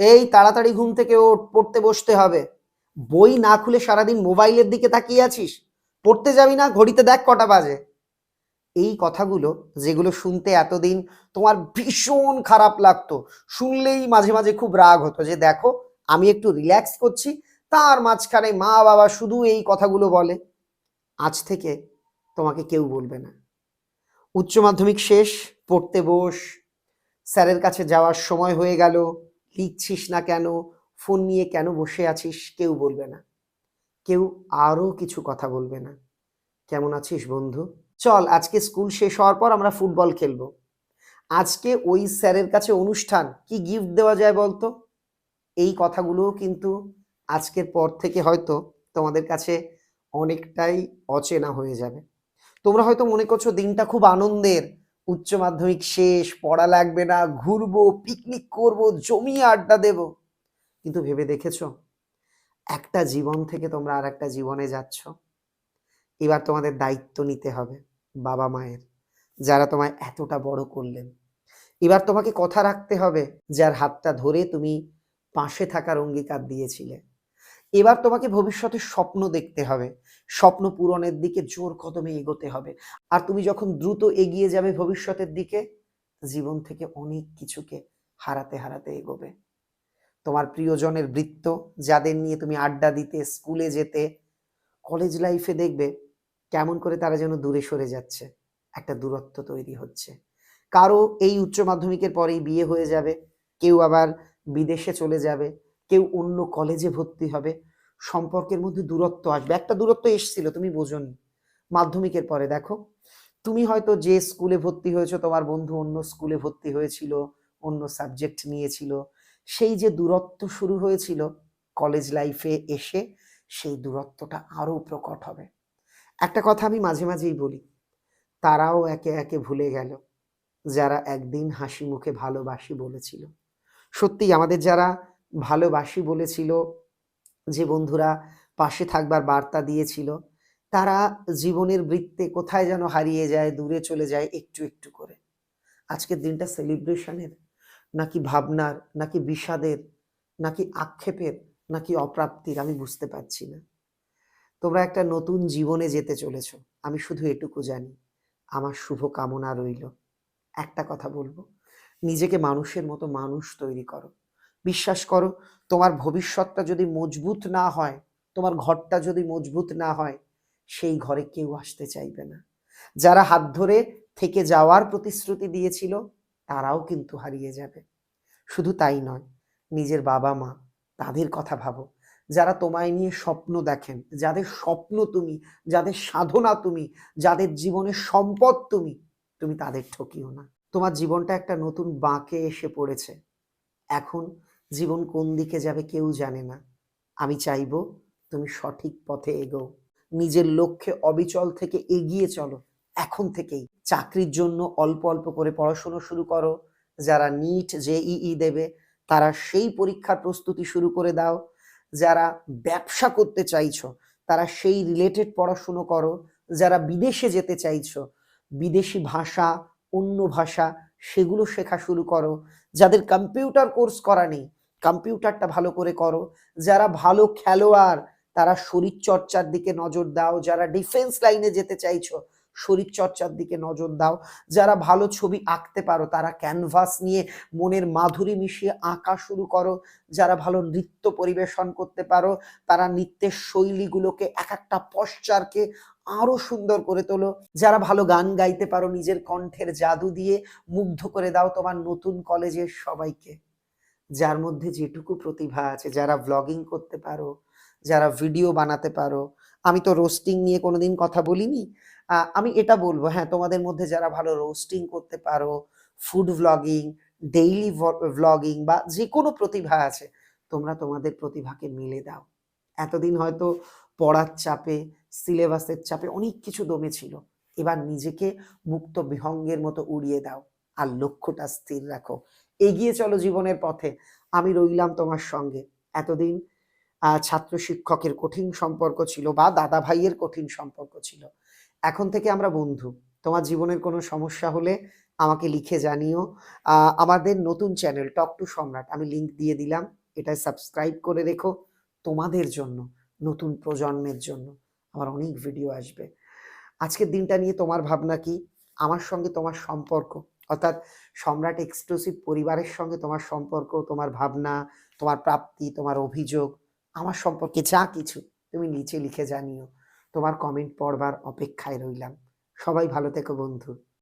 এই তাড়াতাড়ি ঘুম থেকে ওঠ, পড়তে বসতে হবে। বই না খুলে সারাদিন মোবাইলের দিকে তাকিয়ে আছিস? পড়তে যাবি না, ঘড়িতে দেখ কটা বাজে। এই কথাগুলো, যেগুলো শুনতে এতদিন তোমার ভীষণ খারাপ লাগতো, শুনলেই মাঝে মাঝে খুব রাগ হতো যে, দেখো, আমি একটু রিল্যাক্স করছি, তার মাঝখানে মা বাবা শুধু এই কথাগুলো বলে। আজ থেকে তোমাকে কেউ বলবে না। উচ্চ মাধ্যমিক শেষ, পড়তে বস। স্যারের কাছে যাওয়ার সময় হয়ে গেল। লিখছিস না কেন? ফোন নিয়ে কেন বসে আছিস? কেউ বলবে না। কেউ আরও কিছু কথা বলবে না। কেমন আছিস বন্ধু? চল, আজকে স্কুল শেষ হওয়ার পর আমরা ফুটবল খেলব। আজকে ওই স্যারের কাছে অনুষ্ঠান, কি গিফট দেওয়া যায় বলতো? এই কথাগুলোও কিন্তু আজকের পর থেকে হয়তো তোমাদের কাছে অনেকটাই অচেনা হয়ে যাবে। তোমরা হয়তো মনে করছ দিনটা খুব আনন্দের উচ্চ মাধ্যমিক শেষ, পড়া লাগবে না, ঘুরবো পিকনিক করব, জমিয়ে আড্ডা দেব। কিন্তু ভেবে দেখেছ? একটা জীবন থেকে তোমরা আর একটা জীবনে যাচ্ছ। এবার তোমাদের দায়িত্ব নিতে হবে বাবা মায়ের, যারা তোমায় এতটা বড় করলেন। এবার তোমাকে কথা রাখতে হবে, যার হাতটা ধরে তুমি পাশে থাকার অঙ্গীকার দিয়েছিলে। এবার তোমাকে ভবিষ্যতে স্বপ্ন দেখতে হবে। স্বপ্ন পূরণের দিকে জোর কদমে এগোতে হবে। আর তুমি যখন দ্রুত এগিয়ে যাবে ভবিষ্যতের দিকে, জীবন থেকে অনেক কিছুকে হারাতে হারাতে এগোবে। তোমার প্রিয়জনের বৃত্ত, যাদের নিয়ে তুমি আড্ডা দিতে, স্কুলে যেতে কলেজ লাইফে দেখবে কেমন করে তারা যেন দূরে সরে যাচ্ছে। একটা দূরত্ব তৈরি হচ্ছে। কারও এই উচ্চ মাধ্যমিকের পরেই বিয়ে হয়ে যাবে, কেউ আবার বিদেশে চলে যাবে কেউ অন্য কলেজে ভর্তি হবে। সম্পর্কের মধ্যে দূরত্ব আসবে। একটা দূরত্ব এসছিল, তুমি বোঝনি। মাধ্যমিকের পরে, দেখো। তুমি হয়তো যে স্কুলে ভর্তি হয়েছো, তোমার বন্ধু অন্য স্কুলে ভর্তি হয়েছিল, অন্য সাবজেক্ট নিয়েছিল। সেই যে দূরত্ব শুরু হয়েছিল কলেজ লাইফে এসে, সেই দূরত্বটা আরও প্রকট হবে। একটা কথা আমি মাঝে মাঝেই বলি, তারাও একে একে ভুলে গেল, যারা একদিন হাসি মুখে ভালোবাসি বলেছিল। সত্যি আমাদের যারা ভালোবাসি বলেছিল যে বন্ধুরা, পাশে থাকবার বার্তা দিয়েছিল। তারা জীবনের বৃত্তে কোথায় যেন হারিয়ে যায়, দূরে চলে যায় একটু একটু করে। আজকের দিনটা সেলিব্রেশনের, নাকি ভাবনার, নাকি বিষাদের, নাকি আক্ষেপের, নাকি অপ্রাপ্তির আমি বুঝতে পারছি না। তোমরা একটা নতুন জীবনে যেতে চলেছ, আমি শুধু এটুকু জানি, আমার শুভ কামনা রইল। একটা কথা বলব, নিজেকে মানুষের মতো মানুষ তৈরি করো। বিশ্বাস করো, তোমার ভবিষ্যৎটা যদি মজবুত না হয়, তোমার ঘরটা যদি মজবুত না হয়, সেই ঘরে কেউ আসতে চাইবে না। যারা হাত ধরে থেকে যাওয়ার প্রতিশ্রুতি দিয়েছিল, তারাও কিন্তু হারিয়ে যাবে। শুধু তাই নয়, নিজের বাবা মা, তাদের কথা ভাবো। যারা তোমায় নিয়ে স্বপ্ন দেখেন, যাদের স্বপ্ন তুমি, যাদের সাধনা তুমি, যাদের জীবনের সম্পদ তুমি তুমি তাদের ঠকিও না। তোমার জীবনটা একটা নতুন বাঁকে এসে পড়েছে। এখন জীবন কোন দিকে যাবে কেউ জানে না। আমি চাইব তুমি সঠিক পথে এগো। নিজের লক্ষ্যে অবিচল থেকে এগিয়ে চলো। এখন থেকেই চাকরির জন্য অল্প অল্প করে পড়াশোনা শুরু করো। যারা নিট জেইই দেবে, তারা সেই পরীক্ষার প্রস্তুতি শুরু করে দাও। যারা ব্যবসা করতে চাইছো, তারা সেই রিলেটেড পড়াশুনো করো। যারা বিদেশে যেতে চাইছো, বিদেশি ভাষা, অন্য ভাষা, সেগুলো শেখা শুরু করো। যাদের কম্পিউটার কোর্স করা নেই কম্পিউটারটা ভালো করে করো। যারা ভালো খেলোয়াড়, তারা শরীর চর্চার দিকে নজর দাও। যারা ডিফেন্স লাইনে যেতে চাইছো শরীর চর্চার দিকে নজর দাও। যারা ভালো ছবি আঁকতে পারো, তারা ক্যানভাস নিয়ে মনের মাধুরী মিশিয়ে আঁকা শুরু করো। যারা ভালো নৃত্য পরিবেশন করতে পারো, তারা নৃত্যের শৈলীগুলোকে এক একটা পশ্চারকে আরও সুন্দর করে তোলো। যারা ভালো গান গাইতে পারো, নিজের কণ্ঠের জাদু দিয়ে মুগ্ধ করে দাও তোমার নতুন কলেজের সবাইকে। যার মধ্যে যেটুকু প্রতিভা আছে, যারা ব্লগিং করতে পারো, যারা ভিডিও বানাতে পারো, আমি তো রোস্টিং নিয়ে কোনোদিন কথা বলিনি। আমি এটা বলব হ্যাঁ তোমাদের মধ্যে যারা ভালো রোস্টিং করতে পারো ফুড ভ্লগিং ডেইলি ভ্লগিং বা যে কোনো প্রতিভা আছে, তোমরা তোমাদের প্রতিভাকে মিলে দাও। এতদিন হয়তো পড়ার চাপে সিলেবাসের চাপে অনেক কিছু দমে ছিল। এবার নিজেকে মুক্ত বিহঙ্গের মতো উড়িয়ে দাও। আর লক্ষ্যটা স্থির রাখো। এগিয়ে চলো জীবনের পথে। আমি রইলাম তোমার সঙ্গে। এতদিন ছাত্র শিক্ষকের কঠিন সম্পর্ক ছিল বা দাদা ভাইয়ের কঠিন সম্পর্ক ছিল। এখন থেকে আমরা বন্ধু। তোমার জীবনের কোনো সমস্যা হলে আমাকে লিখে জানিও। আমাদের নতুন চ্যানেল টক টু সম্রাট, আমি লিংক দিয়ে দিলাম। এটা সাবস্ক্রাইব করে রেখো তোমাদের জন্য, নতুন প্রজন্মের জন্য। আমার অনেক ভিডিও আসবে। আজকের দিনটা নিয়ে তোমার ভাবনা কি? আমার সঙ্গে তোমার সম্পর্ক অর্থাৎ সম্রাট এক্সক্লুসিভ পরিবারের সঙ্গে তোমার সম্পর্ক, তোমার ভাবনা, তোমার প্রাপ্তি, তোমার অভিযোগ, আমার সম্পর্কে যা কিছু তুমি নিচে লিখে জানিও। তোমার কমেন্ট পড়বার অপেক্ষায় রইলাম। সবাই ভালো থেকো বন্ধু।